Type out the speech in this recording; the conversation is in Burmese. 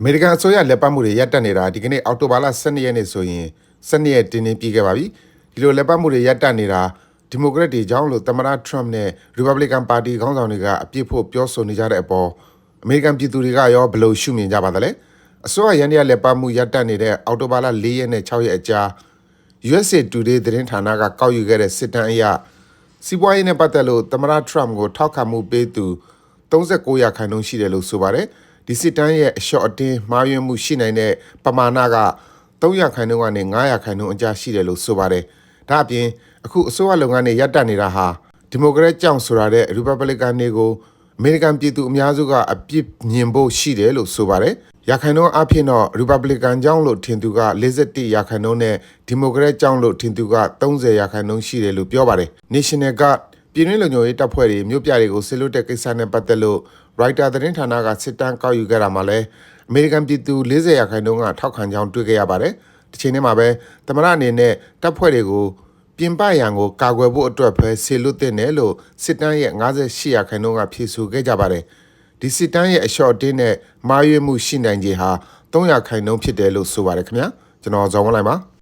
အမေရိကန်အစိုးရလက်ပတ်မှုတွေရပ်တန့်နေတာဒီကနေ့အောက်တိုဘာလ12ရက်နေ့ဆိုရင်12ရက်တင်းတင်းပြီးခဲ့ပါပြီဒီလိုလက်ပတ်မှုတွေရပ်တန့်နေတာဒီမိုကရက်တွေကြောင့်လို့သမ္မတထရမ့်နဲ့ရီပတ်ဘလစ်ကန်ပါတီခေါင်းဆောင်တွေကအပြစ်ဖို့ပြောဆိုနေကြတဲ့အပေါ်အမေရိကန်ပြည်သူတွေကရောဘယ်လိုရှုမြင်ကြပါသလဲအစိုးရရန်ရလက်ပတ်မှုရပ်တန့်နေတဲ့အောက်တိုဘာလ4ရက်နဲ့6ရက်အကြာ USA Today သတင်းဌာနကကောက်ယူခဲ့တဲ့စစ်တမ်းအရစီးပွားရေးနဲ့ပတ်သက်လို့သမ္မတထရမ့်ကိုထောက်ခံမှုပေးသူ39ရာခိုင်နှုန်းရှိတယ်လို့ဆိုပါတယ် ဒီစစ်တမ်းရဲ့အလျှော့အတင်းမှားယွင်းမှုရှိနိုင်တဲ့ပမာဏက3ရာခိုင်နှုန်းကနေ9ရာခိုင်နှုန်းအကြားရှိတယ်လို့ဆိုပါတယ်ဒါအပြင်အခုအစိုးရလုပ်ငန်းတွေရပ်တန့်နေတာဟာဒီမိုကရက်ကြောင့်ဆိုတာတဲ့ရီပတ်ဘလစ်ကန်တွေကိုအမေရိကန်ပြည်သူအများစုကအပြစ်မြင်ဖို့ရှိတယ်လို့ဆိုပါတယ်ရာခိုင်နှုန်းအဖြစ်တော့ရီပတ်ဘလစ်ကန်ကြောင့်လို့ထင်သူက41ရာခိုင်နှုန်းနဲ့ဒီမိုကရက်ကြောင့်လို့ထင်သူက30ရာခိုင်နှုန်းရှိတယ်လို့ပြောပါတယ် National Guard ပြည်တွင်းလုံခြုံရေးတပ်ဖွဲ့တွေမြို့ပြတွေကိုဆစ်လွတ်တဲ့ကိစ္စနဲ့ပတ်သက်လို့ Reuters သတင်းဌာနကစစ်တမ်းကောက်ယူခဲ့တာမှာလဲအမေရိကန်ပြည်သူ40ရာခိုင်နှုန်းကထောက်ခံကြောင်းတွေ့ခဲ့ရပါတယ်။ဒီချိန်ထဲမှာပဲသမ္မတအနေနဲ့တပ်ဖွဲ့တွေကိုပြင်ပရန်ကိုကာကွယ်ဖို့အတွက်ပဲဆေလွတ်တဲ့နယ်လို့စစ်တမ်းရဲ့58ရာခိုင်နှုန်းကဖြေဆိုခဲ့ကြပါတယ်။ဒီစစ်တမ်းရဲ့အလျှော့အတင်းနဲ့မာရွေးမှုရှိနိုင်ခြေဟာ300ခိုင်နှုန်းဖြစ်တယ်လို့ဆိုပါတယ်ခင်ဗျာ။ကျွန်တော်ဇော်ဝင်းလိုက်ပါ။